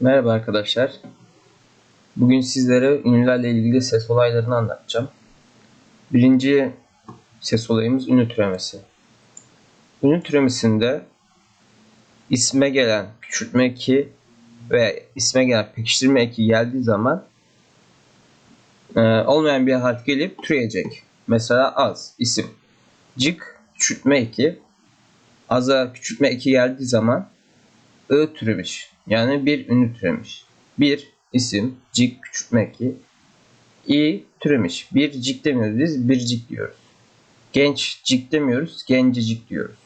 Merhaba arkadaşlar. Bugün sizlere ünlülerle ilgili ses olaylarını anlatacağım. Birinci ses olayımız ünlü türemesi. Ünlü türemesinde isme gelen küçültme eki ve isme gelen pekiştirme eki geldiği zaman e, olmayan bir harf gelip türeyecek. Mesela az, isim. Cık, küçültme eki. Aza küçültme eki geldiği zaman ı türemiş. Yani bir ünlü türemiş. Bir isim cik küçültme eki. i türemiş. Bir cik demiyoruz biz bircik diyoruz. Genç cik demiyoruz gencecik diyoruz.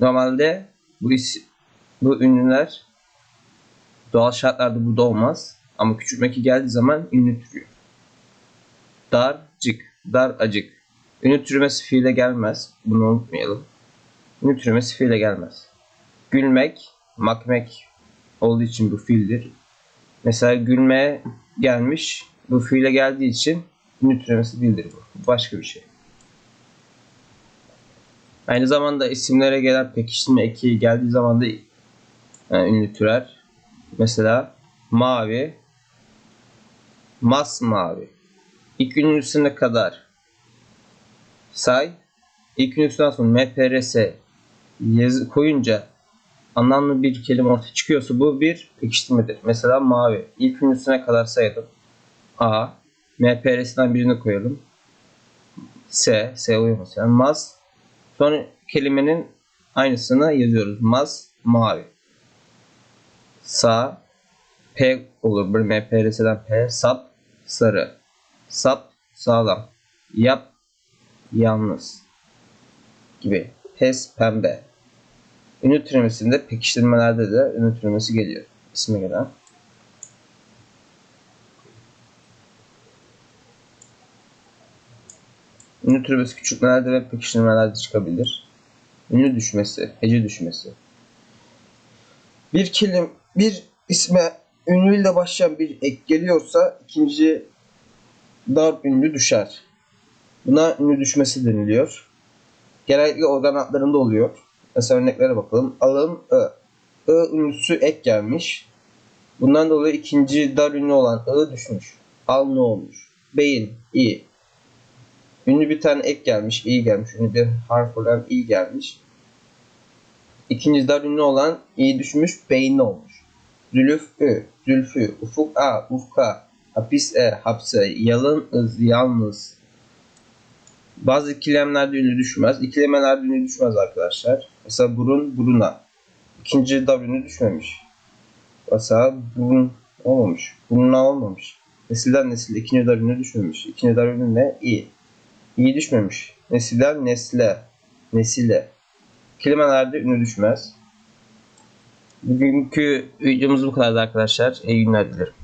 Normalde bu isim, bu ünlüler doğal şartlarda burada olmaz. Ama küçültme eki geldiği zaman ünlü türüyor. Darcık, dar acık. Ünlü türemesi fiile gelmez. Bunu unutmayalım. Ünlü türemesi fiile gelmez. Gülmek, makmek olduğu için bu fiildir. Mesela gülmeye gelmiş, bu fiile geldiği için ünlü türemesi değildir bu. Başka bir şey. Aynı zamanda isimlere gelen pekiştirme eki geldiği zaman da e, ünlü türer. Mesela mavi, masmavi. İlk ünlüsüne kadar say. İlk ünlüsünden sonra MPRS yazı koyunca anlamlı bir kelime ortaya çıkıyorsa bu bir pekiştirmedir. Mesela mavi. İlk ünlüsüne kadar sayalım. A. MPRS'den birini koyalım. S. S oluyor mesela. Maz. Sonra kelimenin aynısını yazıyoruz. Maz. Mavi. Sağ. P olur. Bir MPRS'den P. Sap. Sarı. Sap. Sağlam. Yap. Yalnız. Gibi. Pes. Pembe. Ünlü türemesinde pekiştirmelerde de ünlü türemesi geliyor. İsmi gelen. Ünlü türemesi küçültmelerde ve pekiştirmelerde çıkabilir. Ünlü düşmesi, hece düşmesi. Bir kelim, bir isme ünlüyle başlayan bir ek geliyorsa ikinci dar ünlü düşer. Buna ünlü düşmesi deniliyor. Genellikle organ adlarında oluyor. Mesela örneklere bakalım. Alın ı. I ünlüsü ek gelmiş. Bundan dolayı ikinci dar ünlü olan ı düşmüş. Al ne olmuş? Beyin, i. Ünlü bir tane ek gelmiş, i gelmiş. Ünlü bir harf olan i gelmiş. İkinci dar ünlü olan i düşmüş, beyin olmuş. Zülüf ü, zülfü, ufuk a, ufka, hapis e, hapse, yalın ız, yalnız, bazı ikilemlerde ünlü düşmez. İkilemelerde ünlü düşmez arkadaşlar. Mesela burun, buruna. İkinci W ünlü düşmemiş. Mesela burun olmamış. Buruna olmamış. Nesilden nesile ikinci W ünlü düşmemiş. İkinci W ünlü ne? İ. İyi düşmemiş. Nesilden nesle. Nesile. Kelimelerde ünlü düşmez. Bugünkü videomuz bu kadar arkadaşlar. İyi günler dilerim.